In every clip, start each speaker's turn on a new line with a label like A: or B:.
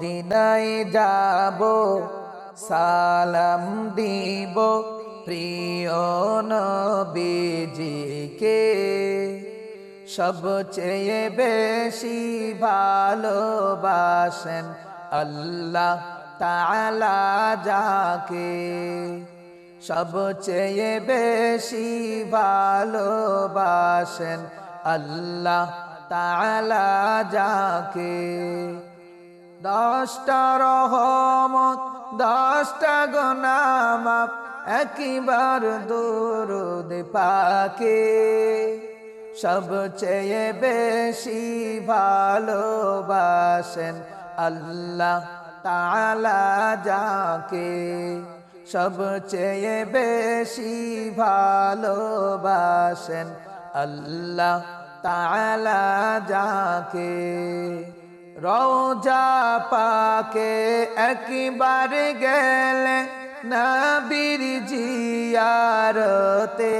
A: দিনাই যাব, সালাম দিব প্রিয় নবীজিকে। সবচেয়ে বেশি ভালোবাসেন আল্লাহ তাআলা যাকে। সবচেয়ে বেশি ভালোবাসেন আল্লাহ তাআলা যাকে। দশটা রহমত দশটা গোনামাপ একবার দুরুদ পাকে। সবচেয়ে বেশি ভালোবাসেন আল্লাহ তাআলা যাকে। সবচেয়ে বেশি ভালোবাসেন আল্লাহ তালা যাকে। রওজা পাকে একবার গেলে নবীর জিয়ারতে।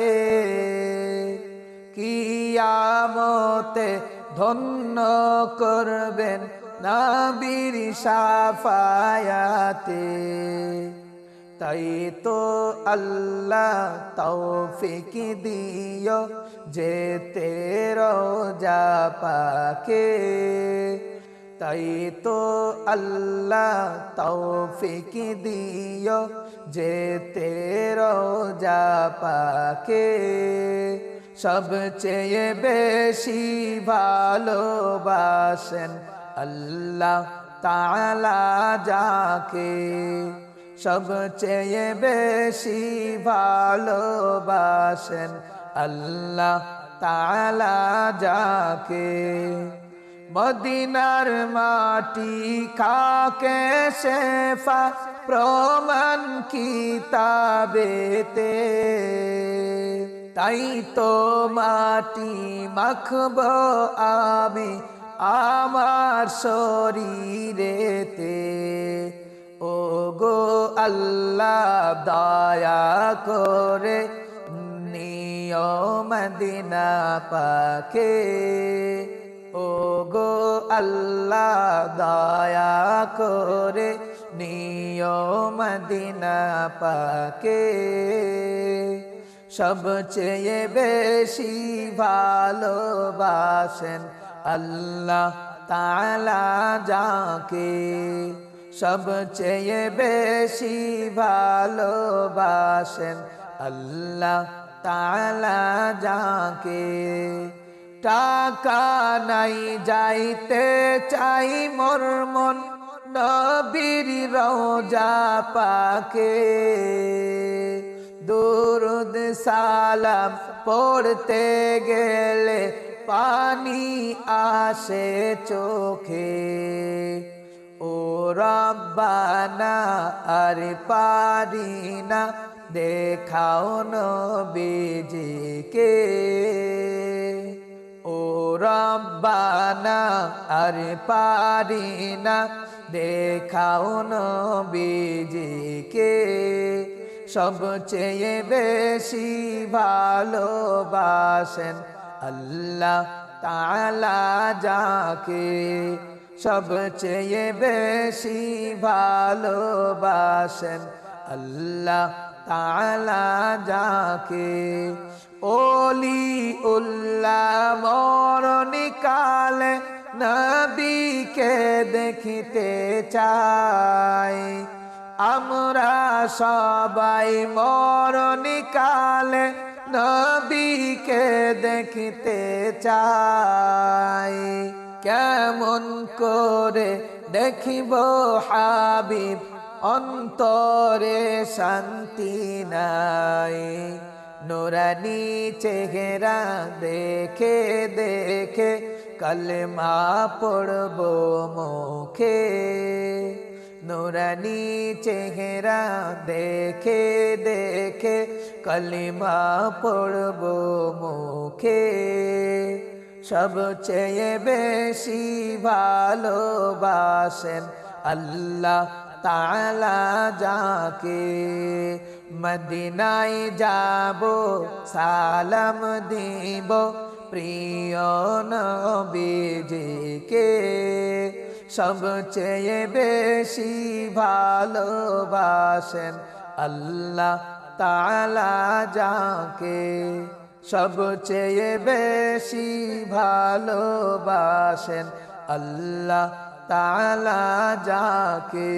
A: কিয়ামতে ধন্য করবেন নবীর সাফায়াতে। তাই তো আল্লাহ তৌফিক দিও যেতে রোজা পাকে। তাই তো আল্লাহ তৌফিক দিও যেতে রোজা পাকে। সবচেয়ে বেশি ভালোবাসেন আল্লাহ তাআলা যাকে। সবচেয়ে বেশি ভালোবাসেন আল্লাহ তাআলা যাকে। মদিনার মাটি খাকে শেফা প্রমাণ কিতাবেতে? তাই তো মাটি মাখব আমি আমার শরীরেতে। ও গো আল্লাহ দয়া করে নিয়ম দিনা পাকে। ও গো আল্লাহ দয়া করে নিয়ম দিনা পাকে। সবচেয়ে বেশি ভালোবাসেন আল্লাহ তাআলা যাকে। সবচেয়ে বেশি ভালোবাসেন আল্লাহ তাআলা যাকে। টাকা নাই যাইতে চাই মোর মন, নবীর রোজা পাকে। দুরুদ সালাম পড়তে গেলে পানি আসে চোখে। ও রব্বানা, আর পারি না দেখাও নবীজিকে। রব্বানা, আর পারি না। দেখাও নবীজিকে, সবচেয়ে বেশি ভালোবাসেন আল্লাহ তাআলা যাকে, সবচেয়ে বেশি ভালোবাসেন আল্লাহ তালা যাকে ওলি উল্লাহ মরণি কালে নবীকে দেখিতে চাই। আমরা সবাই মরণি কালে নবীকে দেখিতে চাই। কেমন করে দেখিব হাবিব অন্তরে শান্তি নাই। নুরানি চেহারা দেখে দেখে কলমা পড়ব মুখে। নুরানি চেহারা দেখে দেখে কলিমা পড়ব মুখে। সবচেয়ে বেশি ভালোবাসেন আল্লাহ তাআলা যাকে মদিনায় যাব, সালাম দিব প্রিয় নবীজিকে। সবচেয়ে বেশি ভালোবাসেন আল্লাহ তাআলা যাকে। সবচেয়ে বেশি ভালোবাসেন আল্লাহ তাআলা যাকে